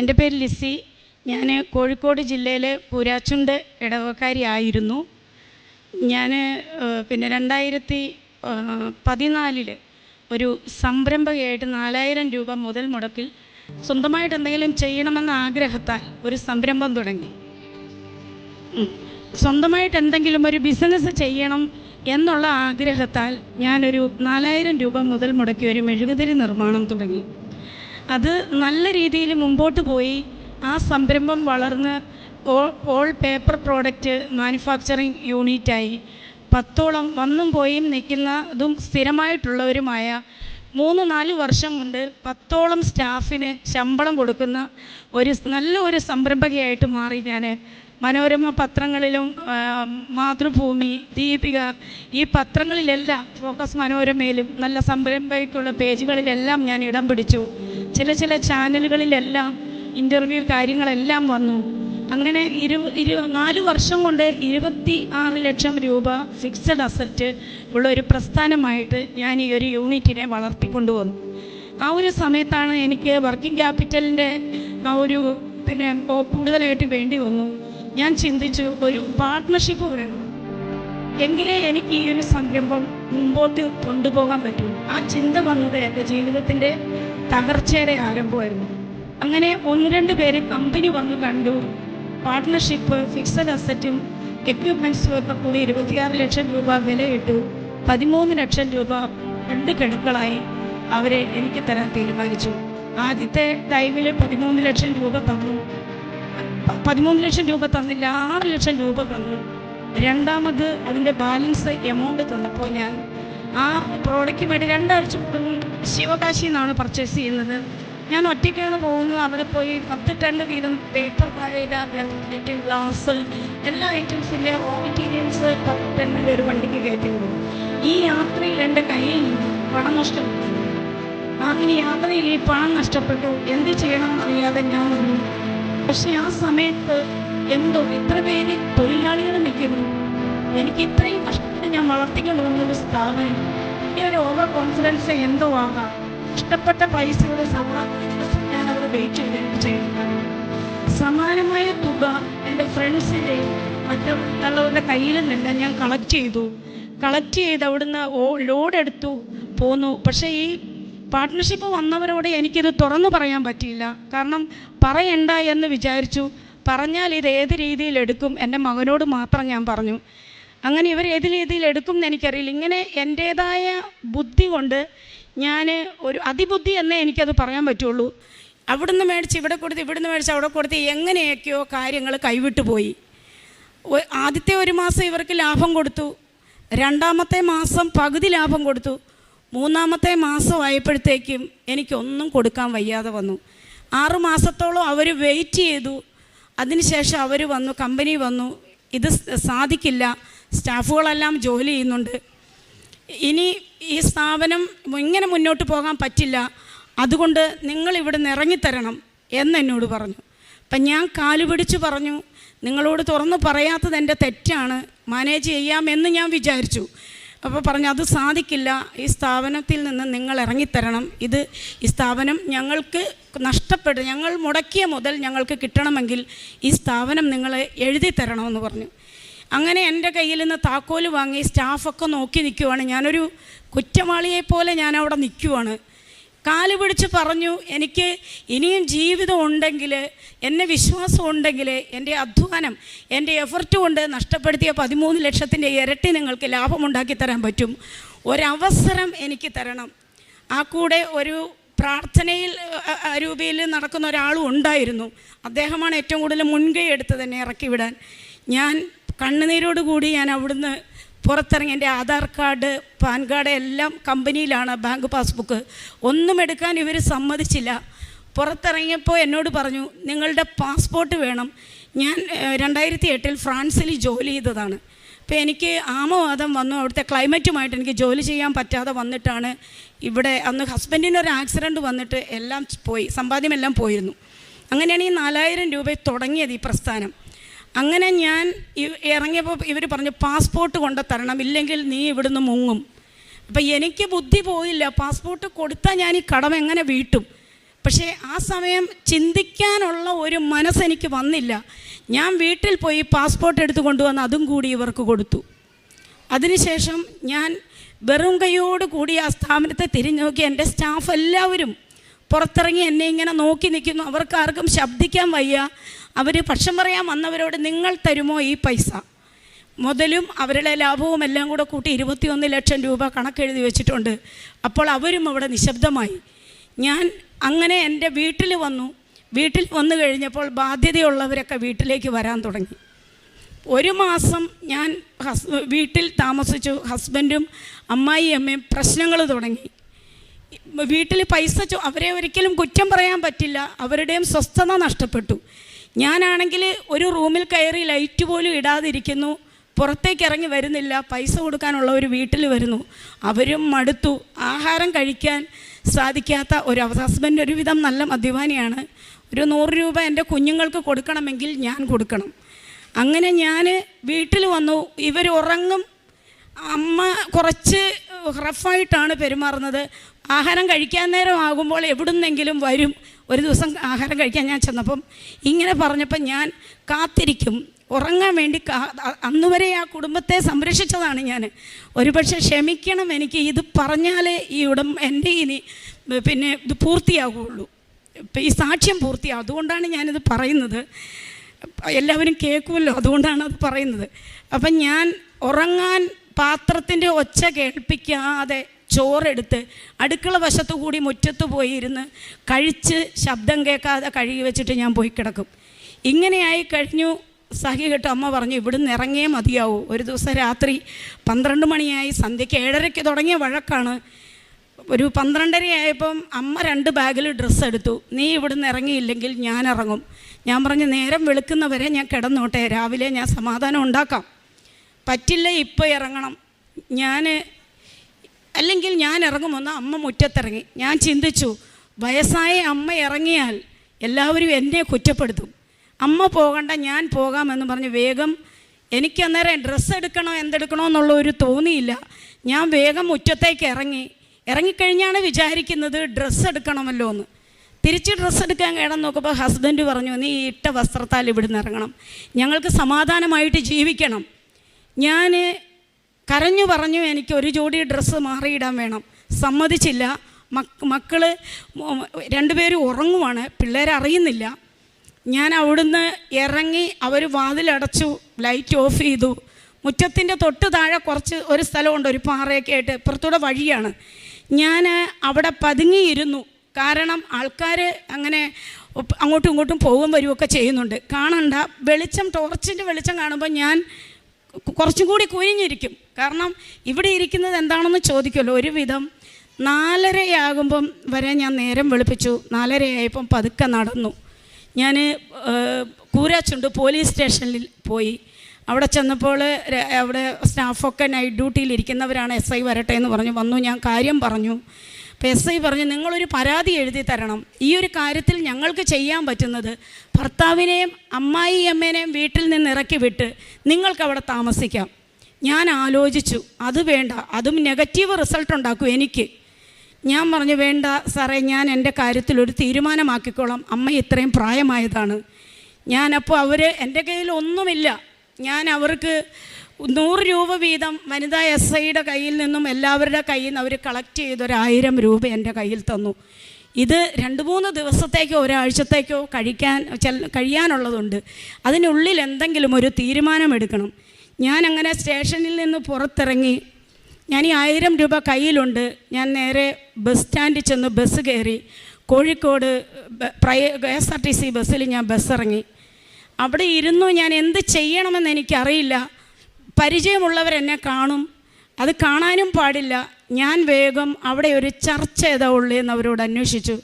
എന്റെ പേര് ലിസി. ഞാൻ കോഴിക്കോട് ജില്ലയിലെ പൂരാച്ചുണ്ട് ഇടവക്കാരിയായിരുന്നു ഞാൻ പിന്നെ രണ്ടായിരത്തി പതിനാലിൽ ഒരു സംരംഭകയായിട്ട് നാലായിരം രൂപ മുതൽ മുടക്കിൽ സ്വന്തമായിട്ട് എന്തെങ്കിലും ചെയ്യണമെന്ന ആഗ്രഹത്താൽ ഒരു സംരംഭം തുടങ്ങി. സ്വന്തമായിട്ട് എന്തെങ്കിലും ഒരു ബിസിനസ് ചെയ്യണം എന്നുള്ള ആഗ്രഹത്താൽ ഞാനൊരു നാലായിരം രൂപ മുതൽ മുടക്കി ഒരു മെഴുകുതിരി നിർമ്മാണം തുടങ്ങി. അത് നല്ല രീതിയിൽ മുമ്പോട്ട് പോയി ആ സംരംഭം വളർന്ന് all all paper product manufacturing യൂണിറ്റായി പത്തോളം വന്നും പോയും നിൽക്കുന്നതും സ്ഥിരമായിട്ടുള്ളവരുമായ മൂന്ന് നാല് വർഷം കൊണ്ട് പത്തോളം സ്റ്റാഫിന് ശമ്പളം കൊടുക്കുന്ന ഒരു നല്ല ഒരു സംരംഭകയായിട്ട് മാറി ഞാൻ മനോരമ പത്രങ്ങളിലും മാതൃഭൂമി ദീപിക ഈ പത്രങ്ങളിലെല്ലാം ഫോക്കസ് മനോരമയിലും നല്ല സംരംഭയ്ക്കുള്ള പേജുകളിലെല്ലാം ഞാൻ ഇടം പിടിച്ചു. ചില ചില ചാനലുകളിലെല്ലാം ഇന്റർവ്യൂ കാര്യങ്ങളെല്ലാം വന്നു. അങ്ങനെ ഇരു ഇരു നാല് വർഷം കൊണ്ട് ഇരുപത്തി ആറ് ലക്ഷം രൂപ ഫിക്സഡ് അസറ്റ് ഉള്ള ഒരു പ്രസ്ഥാനമായിട്ട് ഞാൻ ഈ ഒരു യൂണിറ്റിനെ വളർത്തിക്കൊണ്ടുവന്നു ആ ഒരു സമയത്താണ് എനിക്ക് വർക്കിംഗ് ക്യാപിറ്റലിന്റെ ആ ഒരു പിന്നെ കൂടുതലായിട്ട് വേണ്ടി വന്നു. ഞാൻ ചിന്തിച്ചു ഒരു പാർട്ട്ണർഷിപ്പ് വേണം. എങ്കിലേ എനിക്ക് ഈ ഒരു സംരംഭം മുമ്പോട്ട് കൊണ്ടുപോകാൻ പറ്റൂ. ആ ചിന്ത വന്നത് എന്റെ ജീവിതത്തിന്റെ തകർച്ചയുടെ ആരംഭമായിരുന്നു. അങ്ങനെ ഒന്ന് രണ്ട് പേര് കമ്പനി വന്ന് കണ്ടു. പാർട്ട്ണർഷിപ്പ് ഫിക്സഡ് അസറ്റും എക്യുപ്മെന്റ്സും ഒക്കെ കൂടി ഇരുപത്തിയാറ് ലക്ഷം രൂപ വിലയിട്ടു. പതിമൂന്ന് ലക്ഷം രൂപ രണ്ട് ഗഡുക്കളായി അവരെ എനിക്ക് തരാൻ തീരുമാനിച്ചു. ആദ്യത്തെ ടൈമിൽ പതിമൂന്ന് ലക്ഷം രൂപ തന്നു. പതിമൂന്ന് ലക്ഷം രൂപ തന്നില്ല ആറ് ലക്ഷം രൂപ തന്നു. രണ്ടാമത് അതിന്റെ ബാലൻസ് എമൗണ്ട് തന്നപ്പോൾ ഞാൻ ആ പ്രോഡക്റ്റ് വേണ്ടി രണ്ടാഴ്ച ശിവകാശി എന്നാണ് പർച്ചേസ് ചെയ്യുന്നത്. ഞാൻ ഒറ്റയ്ക്കാണ് പോകുന്നത്. അവിടെ പോയി പത്ത് ടണ്ട് വീതം പേപ്പർ പഴയ ഗ്ലാസ് എല്ലാ ഐറ്റംസിന്റെ മെറ്റീരിയൽസ് പത്ത് ടണ്ണിന്റെ ഒരു വണ്ടിക്ക് കയറ്റി പോകും ഈ യാത്രയിൽ എന്റെ കയ്യിൽ പണം നഷ്ടപ്പെട്ടു. അങ്ങനെ യാത്രയിൽ ഈ പണം നഷ്ടപ്പെട്ടു. എന്ത് ചെയ്യണം എന്നറിയാതെ ഞാൻ പക്ഷെ ആ സമയത്ത് എന്തോ ഇത്ര പേര് തൊഴിലാളികൾ നിൽക്കുന്നു. എനിക്ക് ഇത്രയും കഷ്ടത്തിന് ഞാൻ വളർത്തിക്കൊണ്ട് വന്നൊരു സ്ഥാപനം. ഈ ഒരു ഓവർ കോൺഫിഡൻസ് എന്തോ ആകാം. ഇഷ്ടപ്പെട്ട പൈസയുടെ ശമ്പളം ഞാൻ അവർ വെയിറ്റ് ചെയ്ത് ചെയ്യുന്നു. സമാനമായ തുക എന്റെ ഫ്രണ്ട്സിന്റെ മറ്റുള്ളവരുടെ കയ്യിൽ നിന്ന് ഞാൻ കളക്ട് ചെയ്തു. കളക്ട് ചെയ്ത് അവിടുന്ന് ഓ ലോഡ് എടുത്തു. പോന്നു. പക്ഷേ ഈ പാർട്ട്ണർഷിപ്പ് വന്നവരോട് എനിക്കിത് തുറന്നു പറയാൻ പറ്റിയില്ല. കാരണം പറയണ്ട എന്ന് വിചാരിച്ചു. പറഞ്ഞാൽ ഇത് ഏത് രീതിയിൽ എടുക്കും? എന്റെ മകനോട് മാത്രം ഞാൻ പറഞ്ഞു. അങ്ങനെ ഇവർ ഏത് രീതിയിൽ എടുക്കും എന്ന് എനിക്കറിയില്ല. ഇങ്ങനെ എന്റേതായ ബുദ്ധി കൊണ്ട് ഞാൻ ഒരു അതിബുദ്ധി എന്നേ എനിക്കത് പറയാൻ പറ്റുള്ളൂ. അവിടുന്ന് മേടിച്ച് ഇവിടെ കൊടുത്ത് ഇവിടുന്ന് മേടിച്ച് അവിടെ കൊടുത്ത് എങ്ങനെയൊക്കെയോ കാര്യങ്ങൾ കൈവിട്ടു പോയി. ആദ്യത്തെ ഒരു മാസം ഇവർക്ക് ലാഭം കൊടുത്തു. രണ്ടാമത്തെ മാസം പകുതി ലാഭം കൊടുത്തു. മൂന്നാമത്തെ മാസമായപ്പോഴത്തേക്കും എനിക്കൊന്നും കൊടുക്കാൻ വയ്യാതെ വന്നു. ആറു മാസത്തോളം അവർ വെയിറ്റ് ചെയ്തു. അതിനുശേഷം അവർ വന്നു കമ്പനി വന്നു. ഇത് സാധിക്കില്ല. സ്റ്റാഫുകളെല്ലാം ജോലി ചെയ്യുന്നുണ്ട്. ഇനി ഈ സ്ഥാപനം ഇങ്ങനെ മുന്നോട്ട് പോകാൻ പറ്റില്ല. അതുകൊണ്ട് നിങ്ങൾ ഇവിടെ നിന്ന് ഇറങ്ങിത്തരണം എന്നെന്നോട് പറഞ്ഞു. അപ്പം ഞാൻ കാലു പിടിച്ച് പറഞ്ഞു നിങ്ങളോട് തുറന്ന് പറയാത്തത് എന്റെ തെറ്റാണ്. മാനേജ് ചെയ്യാമെന്ന് ഞാൻ വിചാരിച്ചു. അപ്പോൾ പറഞ്ഞു അത് സാധിക്കില്ല. ഈ സ്ഥാപനത്തിൽ നിന്ന് നിങ്ങൾ ഇറങ്ങിത്തരണം. ഇത് ഈ സ്ഥാപനം ഞങ്ങൾക്ക് നഷ്ടപ്പെടും. ഞങ്ങൾ മുടക്കിയ മുതൽ ഞങ്ങൾക്ക് കിട്ടണമെങ്കിൽ ഈ സ്ഥാപനം നിങ്ങൾ എഴുതി തരണമെന്ന് പറഞ്ഞു. അങ്ങനെ എന്റെ കയ്യിൽ നിന്ന് താക്കോൽ വാങ്ങി സ്റ്റാഫൊക്കെ നോക്കി നിൽക്കുവാണ്. ഞാനൊരു കുറ്റവാളിയെപ്പോലെ ഞാൻ അവിടെ നിൽക്കുവാണ്. കാൽ പിടിച്ച് പറഞ്ഞു എനിക്ക് ഇനിയും ജീവിതം ഉണ്ടെങ്കിൽ എന്നെ വിശ്വാസം ഉണ്ടെങ്കിൽ എന്റെ അധ്വാനം എന്റെ എഫർട്ട് കൊണ്ട് നഷ്ടപ്പെടുത്തിയ പതിമൂന്ന് ലക്ഷത്തിന്റെ ഇരട്ടി നിങ്ങൾക്ക് ലാഭമുണ്ടാക്കി തരാൻ പറ്റും. ഒരവസരം എനിക്ക് തരണം. ആ കൂടെ ഒരു പ്രാർത്ഥനയിൽ രൂപയിൽ നടക്കുന്ന ഒരാളും ഉണ്ടായിരുന്നു. അദ്ദേഹമാണ് ഏറ്റവും കൂടുതൽ മുൻകൈ എടുത്തത് എന്നെ ഇറക്കി വിടാൻ ഞാൻ കണ്ണുനീരോടുകൂടി ഞാൻ അവിടുന്ന് പുറത്തിറങ്ങി എന്റെ ആധാർ കാർഡ് പാൻ കാർഡ് എല്ലാം കമ്പനിയിലാണ് ബാങ്ക് പാസ്ബുക്ക്. ഒന്നും എടുക്കാൻ ഇവർ സമ്മതിച്ചില്ല. പുറത്തിറങ്ങിയപ്പോൾ എന്നോട് പറഞ്ഞു നിങ്ങളുടെ പാസ്പോർട്ട് വേണം. ഞാൻ രണ്ടായിരത്തി എട്ടിൽ ഫ്രാൻസിൽ ജോലി ചെയ്തതാണ്. അപ്പോൾ എനിക്ക് ആമവാദം വന്നു. അവിടുത്തെ ക്ലൈമറ്റുമായിട്ട് എനിക്ക് ജോലി ചെയ്യാൻ പറ്റാതെ വന്നിട്ടാണ് ഇവിടെ അന്ന് ഹസ്ബൻഡിന് ഒരു ആക്സിഡന്റ് വന്നിട്ട് എല്ലാം പോയി സമ്പാദ്യമെല്ലാം പോയിരുന്നു. അങ്ങനെയാണ് ഈ നാലായിരം രൂപ തുടങ്ങിയത് ഈ പ്രസ്ഥാനം. അങ്ങനെ ഞാൻ ഇറങ്ങിയപ്പോൾ ഇവർ പറഞ്ഞു പാസ്പോർട്ട് കൊണ്ട് തരണം ഇല്ലെങ്കിൽ നീ ഇവിടുന്ന് മുങ്ങും. അപ്പം എനിക്ക് ബുദ്ധി പോയില്ല പാസ്പോർട്ട് കൊടുത്താൽ ഞാൻ ഈ കടം എങ്ങനെ വീട്ടും? പക്ഷേ ആ സമയം ചിന്തിക്കാനുള്ള ഒരു മനസ്സെനിക്ക് വന്നില്ല. ഞാൻ വീട്ടിൽ പോയി പാസ്പോർട്ട് എടുത്തു കൊണ്ടുവന്ന് അതും കൂടി ഇവർക്ക് കൊടുത്തു. അതിനുശേഷം ഞാൻ വെറും കൈയോട് കൂടി ആ സ്ഥാപനത്തെ തിരിഞ്ഞു നോക്കി എന്റെ സ്റ്റാഫ് എല്ലാവരും പുറത്തിറങ്ങി എന്നെ ഇങ്ങനെ നോക്കി നിൽക്കുന്നു. അവർക്ക് ആർക്കും ശബ്ദിക്കാൻ വയ്യ. അവർ പക്ഷം പറയാൻ വന്നവരോട് നിങ്ങൾ തരുമോ ഈ പൈസ? മുതലും അവരുടെ ലാഭവും എല്ലാം കൂടെ കൂട്ടി ഇരുപത്തിയൊന്ന് ലക്ഷം രൂപ കണക്കെഴുതി വെച്ചിട്ടുണ്ട്. അപ്പോൾ അവരും അവിടെ നിശബ്ദമായി. ഞാൻ അങ്ങനെ എന്റെ വീട്ടിൽ വന്നു. വീട്ടിൽ വന്നു കഴിഞ്ഞപ്പോൾ ബാധ്യതയുള്ളവരൊക്കെ വീട്ടിലേക്ക് വരാൻ തുടങ്ങി. ഒരു മാസം ഞാൻ ഹസ് വീട്ടിൽ താമസിച്ചു. ഹസ്ബൻഡും അമ്മായി അമ്മയും പ്രശ്നങ്ങൾ തുടങ്ങി. വീട്ടിൽ പൈസ അവരെ ഒരിക്കലും കുറ്റം പറയാൻ പറ്റില്ല. അവരുടെയും സ്വസ്ഥത നഷ്ടപ്പെട്ടു. ഞാനാണെങ്കിൽ ഒരു റൂമിൽ കയറി ലൈറ്റ് പോലും ഇടാതിരിക്കുന്നു. പുറത്തേക്ക് ഇറങ്ങി വരുന്നില്ല. പൈസ കൊടുക്കാനുള്ള ഒരു വീട്ടിൽ വരുന്നു. അവരും മടുത്തു. ആഹാരം കഴിക്കാൻ സാധിക്കാത്ത ഒരു ഹസ്ബൻഡ് ഒരുവിധം നല്ല മദ്യപാനിയാണ്. ഒരു നൂറ് രൂപ എന്റെ കുഞ്ഞുങ്ങൾക്ക് കൊടുക്കണമെങ്കിൽ ഞാൻ കൊടുക്കണം. അങ്ങനെ ഞാൻ വീട്ടിൽ വന്നു. ഇവർ ഉറങ്ങും. അമ്മ കുറച്ച് റഫായിട്ടാണ് പെരുമാറുന്നത്. ആഹാരം കഴിക്കാൻ നേരം ആകുമ്പോൾ എവിടുന്നെങ്കിലും വരും. ഒരു ദിവസം ആഹാരം കഴിക്കാൻ ഞാൻ ചെന്നപ്പം ഇങ്ങനെ പറഞ്ഞപ്പോൾ ഞാൻ കാത്തിരിക്കും. ഉറങ്ങാൻ വേണ്ടി അന്നുവരെ ആ കുടുംബത്തെ സംരക്ഷിച്ചതാണ് ഞാൻ ഒരുപക്ഷെ ക്ഷമിക്കണം എനിക്ക് ഇത് പറഞ്ഞാലേ ഈ ഉടം എന്റെ ഇനി പിന്നെ ഇത് പൂർത്തിയാകുള്ളൂ. ഇപ്പം ഈ സാക്ഷ്യം പൂർത്തിയാകും അതുകൊണ്ടാണ് ഞാനിത് പറയുന്നത്. എല്ലാവരും കേൾക്കുമല്ലോ അതുകൊണ്ടാണ് അത് പറയുന്നത്. അപ്പം ഞാൻ ഉറങ്ങാൻ പാത്രത്തിന്റെ ഒച്ച കേൾപ്പിക്കാതെ ചോറെടുത്ത് അടുക്കള വശത്തു കൂടി മുറ്റത്ത് പോയി ഇരുന്ന് കഴിച്ച് ശബ്ദം കേൾക്കാതെ കഴുകി വെച്ചിട്ട് ഞാൻ പോയി കിടക്കും. ഇങ്ങനെയായി കഴിഞ്ഞു. സഹി കേട്ട്. അമ്മ പറഞ്ഞു ഇവിടുന്ന് ഇറങ്ങിയേ മതിയാവൂ. ഒരു ദിവസം രാത്രി പന്ത്രണ്ട് മണിയായി. സന്ധ്യയ്ക്ക് ഏഴരയ്ക്ക് തുടങ്ങിയ വഴക്കാണ്. ഒരു പന്ത്രണ്ടരയായപ്പം അമ്മ രണ്ട് ബാഗിൽ ഡ്രസ്സ് എടുത്തു. നീ ഇവിടുന്ന് ഇറങ്ങിയില്ലെങ്കിൽ ഞാൻ ഇറങ്ങും. ഞാൻ പറഞ്ഞു നേരം വെളുക്കുന്നവരെ ഞാൻ കിടന്നോട്ടെ. രാവിലെ ഞാൻ സമാധാനം ഉണ്ടാക്കാം. പറ്റില്ല ഇപ്പോൾ ഇറങ്ങണം. ഞാൻ അല്ലെങ്കിൽ ഞാൻ ഇറങ്ങുമെന്ന് അമ്മ മുറ്റത്തിറങ്ങി. ഞാൻ ചിന്തിച്ചു വയസ്സായ അമ്മ ഇറങ്ങിയാൽ എല്ലാവരും എന്നെ കുറ്റപ്പെടുത്തും. അമ്മ പോകണ്ട ഞാൻ പോകാമെന്ന് പറഞ്ഞ് വേഗം എനിക്ക് അന്നേരം ഡ്രസ്സ് എടുക്കണോ എന്തെടുക്കണോ എന്നുള്ള ഒരു തോന്നിയില്ല. ഞാൻ വേഗം മുറ്റത്തേക്ക് ഇറങ്ങി. ഇറങ്ങിക്കഴിഞ്ഞാണ് വിചാരിക്കുന്നത് ഡ്രസ്സ് എടുക്കണമല്ലോ എന്ന്. തിരിച്ച് ഡ്രസ്സ് എടുക്കാൻ കിടന്ന് നോക്കുമ്പോൾ ഹസ്ബൻഡ് പറഞ്ഞു നീ ഇട്ട വസ്ത്രത്താൽ ഇവിടുന്ന് ഇറങ്ങണം. ഞങ്ങൾക്ക് സമാധാനമായിട്ട് ജീവിക്കണം. ഞാൻ കരഞ്ഞു പറഞ്ഞു എനിക്ക് ഒരു ജോഡി ഡ്രസ്സ് മാറിയിടാൻ വേണം. സമ്മതിച്ചില്ല. മക്ക് മക്കൾ രണ്ടുപേരും ഉറങ്ങുവാണ്. പിള്ളേരെ അറിയുന്നില്ല. ഞാൻ അവിടുന്ന് ഇറങ്ങി അവർ വാതിലടച്ചു ലൈറ്റ് ഓഫ് ചെയ്തു. മുറ്റത്തിന്റെ തൊട്ട് താഴെ കുറച്ച് ഒരു സ്ഥലമുണ്ട് ഒരു പാറയൊക്കെ ആയിട്ട് ഇപ്പുറത്തൂടെ വഴിയാണ്. ഞാൻ അവിടെ പതുങ്ങിയിരുന്നു. കാരണം ആൾക്കാർ അങ്ങനെ അങ്ങോട്ടും ഇങ്ങോട്ടും പോകും വരുമൊക്കെ ചെയ്യുന്നുണ്ട്. കാണണ്ട. വെളിച്ചം ടോർച്ചിന്റെ വെളിച്ചം കാണുമ്പോൾ ഞാൻ കുറച്ചും കൂടി കുനിഞ്ഞിരിക്കും. കാരണം ഇവിടെ ഇരിക്കുന്നത് എന്താണെന്ന് ചോദിക്കുമല്ലോ? ഒരുവിധം നാലരയാകുമ്പം വരെ ഞാൻ നേരം വെളുപ്പിച്ചു. നാലരയായപ്പം പതുക്കെ നടന്നു. ഞാൻ കൂരാച്ചുണ്ട് പോലീസ് സ്റ്റേഷനിൽ പോയി. അവിടെ ചെന്നപ്പോൾ അവിടെ സ്റ്റാഫൊക്കെ നൈറ്റ് ഡ്യൂട്ടിയിൽ ഇരിക്കുന്നവരാണ് എസ് ഐ വരട്ടെ എന്ന് പറഞ്ഞു. വന്നു ഞാൻ കാര്യം പറഞ്ഞു. ഐ പറഞ്ഞു നിങ്ങളൊരു പരാതി എഴുതി തരണം. ഈ ഒരു കാര്യത്തിൽ ഞങ്ങൾക്ക് ചെയ്യാൻ പറ്റുന്നത് ഭർത്താവിനെയും അമ്മായി അമ്മേനെയും വീട്ടിൽ നിന്ന് ഇറക്കി വിട്ട് നിങ്ങൾക്ക് അവിടെ താമസിക്കാം. ഞാൻ ആലോചിച്ചു അത് വേണ്ട അതും നെഗറ്റീവ് റിസൾട്ട് ഉണ്ടാക്കും എനിക്ക്. ഞാൻ പറഞ്ഞു വേണ്ട സാറേ ഞാൻ എന്റെ കാര്യത്തിൽ ഒരു തീരുമാനമാക്കിക്കോളാം. അമ്മ ഇത്രയും പ്രായമായതാണ്. ഞാനപ്പോൾ അവർ എന്റെ കയ്യിൽ ഒന്നുമില്ല. ഞാൻ അവർക്ക് നൂറ് രൂപ വീതം വനിതാ എസ് ഐയുടെ കയ്യിൽ നിന്നും എല്ലാവരുടെ കയ്യിൽ നിന്ന് അവർ കളക്ട് ചെയ്ത് ഒരു രൂപ എന്റെ കയ്യിൽ തന്നു. ഇത് രണ്ട് മൂന്ന് ദിവസത്തേക്കോ ഒരാഴ്ചത്തേക്കോ കഴിക്കാൻ ചെൽ- കഴിയാനുള്ളതുണ്ട്. അതിനുള്ളിൽ എന്തെങ്കിലും ഒരു തീരുമാനമെടുക്കണം ഞാൻ അങ്ങനെ സ്റ്റേഷനിൽ നിന്ന് പുറത്തിറങ്ങി ഞാൻ ഈ ആയിരം രൂപ കയ്യിലുണ്ട്. ഞാൻ നേരെ ബസ് സ്റ്റാൻഡിൽ ചെന്ന് ബസ് കയറി Kozhikode പ്രൈ K S R T C ബസ്സിൽ ഞാൻ ബസ് ഇറങ്ങി അവിടെ ഇരുന്നു ഞാൻ എന്ത് ചെയ്യണമെന്ന് എനിക്കറിയില്ല. പരിചയമുള്ളവരെന്നെ കാണും. അത് കാണാനും പാടില്ല. ഞാൻ വേഗം അവിടെ ഒരു ചർച്ച ഏതാ ഉള്ളതെന്ന് അവരോട് അന്വേഷിച്ചു.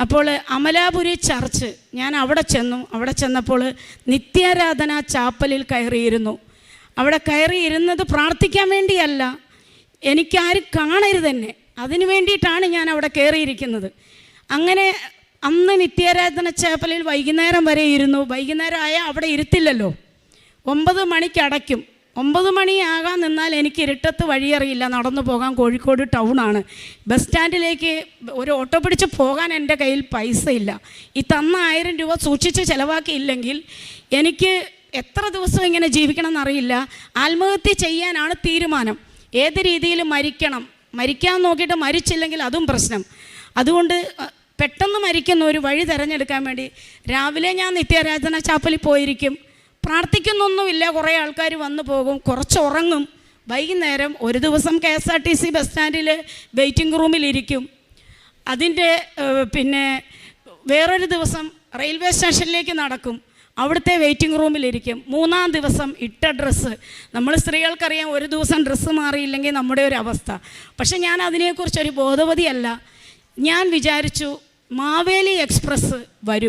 അപ്പോൾ അമലാപുരി ചർച്ച് ഞാൻ അവിടെ ചെന്നു. അവിടെ ചെന്നപ്പോൾ നിത്യാരാധന ചാപ്പലിൽ കയറിയിരുന്നു. അവിടെ കയറിയിരുന്നത് പ്രാർത്ഥിക്കാൻ വേണ്ടിയല്ല. എനിക്കാരും കാണരുത് തന്നെ അതിനു വേണ്ടിയിട്ടാണ് ഞാൻ അവിടെ കയറിയിരിക്കുന്നത്. അങ്ങനെ അന്ന് നിത്യാരാധന ചാപ്പലിൽ വൈകുന്നേരം വരെ ഇരുന്നു. വൈകുന്നേരം ആയാൽ അവിടെ ഇരുത്തില്ലല്ലോ. ഒമ്പത് മണിക്ക് അടയ്ക്കും. ഒമ്പത് മണിയാകാൻ നിന്നാൽ എനിക്ക് ഇരുട്ടത്ത് വഴിയറിയില്ല. നടന്നു പോകാൻ കോഴിക്കോട് ടൗണാണ് ബസ് സ്റ്റാൻഡിലേക്ക് ഒരു ഓട്ടോ പിടിച്ച് പോകാൻ എന്റെ കയ്യിൽ പൈസ ഇല്ല. ഈ തന്ന ആയിരം രൂപ സൂക്ഷിച്ച് ചിലവാക്കിയില്ലെങ്കിൽ എനിക്ക് എത്ര ദിവസം ഇങ്ങനെ ജീവിക്കണം എന്നറിയില്ല. ആത്മഹത്യ ചെയ്യാനാണ് തീരുമാനം. ഏത് രീതിയിൽ മരിക്കണം? മരിക്കാൻ നോക്കിയിട്ട് മരിച്ചില്ലെങ്കിൽ അതും പ്രശ്നം. അതുകൊണ്ട് പെട്ടെന്ന് മരിക്കുന്ന ഒരു വഴി തിരഞ്ഞെടുക്കാൻ വേണ്ടി രാവിലെ ഞാൻ നിത്യാരാധന ചാപ്പലിൽ പോയിരിക്കും. പ്രാർത്ഥിക്കുന്നൊന്നുമില്ല. കുറേ ആൾക്കാർ വന്നു പോകും. കുറച്ച് ഉറങ്ങും. വൈകുന്നേരം ഒരു ദിവസം K S R T C bus സ്റ്റാൻഡിൽ വെയിറ്റിംഗ് റൂമിലിരിക്കും അതിന്റെ പിന്നെ വേറൊരു ദിവസം റെയിൽവേ സ്റ്റേഷനിലേക്ക് നടക്കും. അവിടുത്തെ വെയിറ്റിംഗ് റൂമിലിരിക്കും മൂന്നാം ദിവസം ഇട്ട ഡ്രസ്സ്. നമ്മൾ സ്ത്രീകൾക്കറിയാം ഒരു ദിവസം ഡ്രസ്സ് മാറിയില്ലെങ്കിൽ നമ്മുടെ ഒരു അവസ്ഥ. പക്ഷെ ഞാൻ അതിനെക്കുറിച്ചൊരു ബോധവതിയല്ല. ഞാൻ വിചാരിച്ചു മാവേലി എക്സ്പ്രസ് വരും.